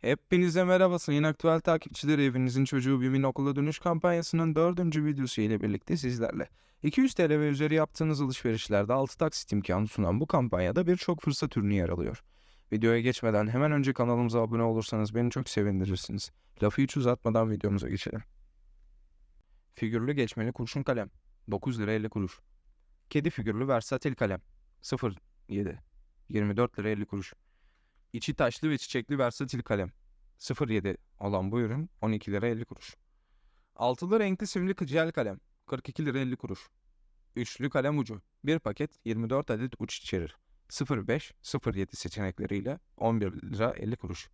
Hepinize merhaba sayın aktüel takipçileri. Evinizin çocuğu Bim'in okula dönüş kampanyasının dördüncü videosu ile birlikte sizlerle. 200 TL ve üzeri yaptığınız alışverişlerde 6 taksit imkanı sunan bu kampanyada birçok fırsat ürünü yer alıyor. Videoya geçmeden hemen önce kanalımıza abone olursanız beni çok sevindirirsiniz. Lafı hiç uzatmadan videomuza geçelim. Figürlü geçmeli kurşun kalem 9 lira 50 kuruş. Kedi figürlü versatil kalem 0.7 24 lira 50 kuruş. İçi taşlı ve çiçekli versatil kalem. 07 olan bu ürün 12 lira 50 kuruş. Altılı renkli simli jel kalem 42 lira 50 kuruş. Üçlü kalem ucu. Bir paket 24 adet uç içerir. 05, 07 seçenekleriyle 11 lira 50 kuruş.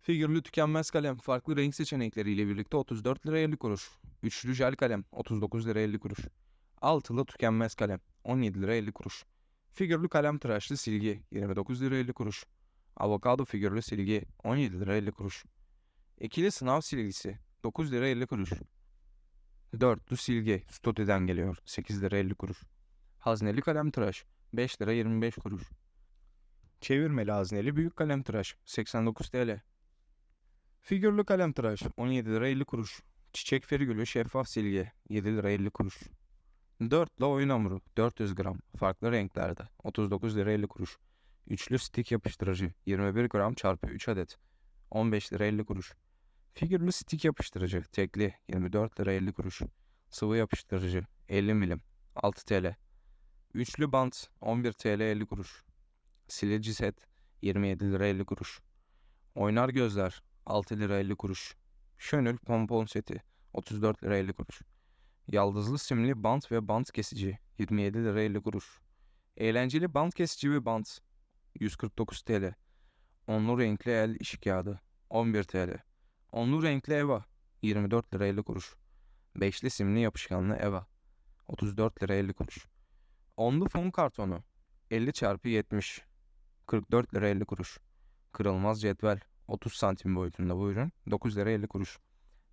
Figürlü tükenmez kalem farklı renk seçenekleriyle birlikte 34 lira 50 kuruş. Üçlü jel kalem 39 lira 50 kuruş. Altılı tükenmez kalem 17 lira 50 kuruş. Figürlü kalem tıraşlı silgi 29 lira 50 kuruş. Avokado figürlü silgi 17 lira 50 kuruş. İkili sınav silgisi 9 lira 50 kuruş. Dörtlü silgi Stuti'den geliyor 8 lira 50 kuruş. Hazneli kalem tıraş 5 lira 25 kuruş. Çevirmeli hazneli büyük kalem tıraş 89 TL. Figürlü kalem tıraş 17 lira 50 kuruş. Çiçek fergülü şeffaf silgi 7 lira 50 kuruş. Dörtlü oyun hamuru 400 gram farklı renklerde 39 lira 50 kuruş. Üçlü stik yapıştırıcı 21 gram çarpı 3 adet 15 lira 50 kuruş. Figürlü stik yapıştırıcı tekli 24 lira 50 kuruş. Sıvı yapıştırıcı 50 milim 6 TL. Üçlü bant 11 TL 50 kuruş. Silici set 27 lira 50 kuruş. Oynar gözler 6 lira 50 kuruş. Şönül pompon seti 34 lira 50 kuruş. Yaldızlı simli bant ve bant kesici 27 lira 50 kuruş. Eğlenceli bant kesici ve bant 149 TL. Onlu renkli el iş kağıdı 11 TL. Onlu renkli eva 24 lira 50 kuruş. Beşli simli yapışkanlı eva 34 lira 50 kuruş. Onlu fon kartonu 50 çarpı 70 44 lira 50 kuruş. Kırılmaz cetvel 30 santim boyutunda bu ürün 9 lira 50 kuruş.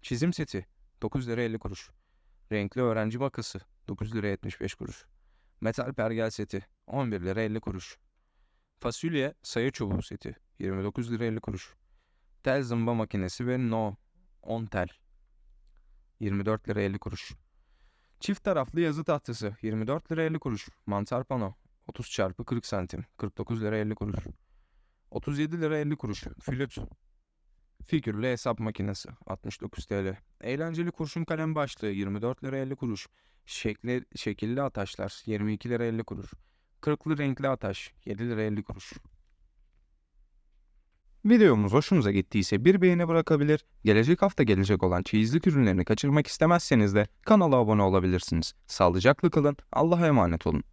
Çizim seti 9 lira 50 kuruş. Renkli öğrenci makası 9 lira 75 kuruş. Metal pergel seti 11 lira 50 kuruş. Fasulye sayı çubuğu seti 29 lira 50 kuruş. Tel zımba makinesi ve no 10 tel 24 lira 50 kuruş. Çift taraflı yazı tahtası 24 lira 50 kuruş. Mantar pano 30 çarpı 40 santim 49 lira 50 kuruş. 37 lira 50 kuruş. Flüt Figürlü hesap makinesi 69 TL. Eğlenceli kurşun kalem başlığı 24 lira 50 kuruş. Şekli, şekilli ataşlar 22 lira 50 kuruş. Kırıklı renkli ataş 7 lira 50 kuruş. Videomuz hoşunuza gittiyse bir beğeni bırakabilir, gelecek hafta gelecek olan çeyizlik ürünlerini kaçırmak istemezseniz de kanala abone olabilirsiniz. Sağlıcakla kalın, Allah'a emanet olun.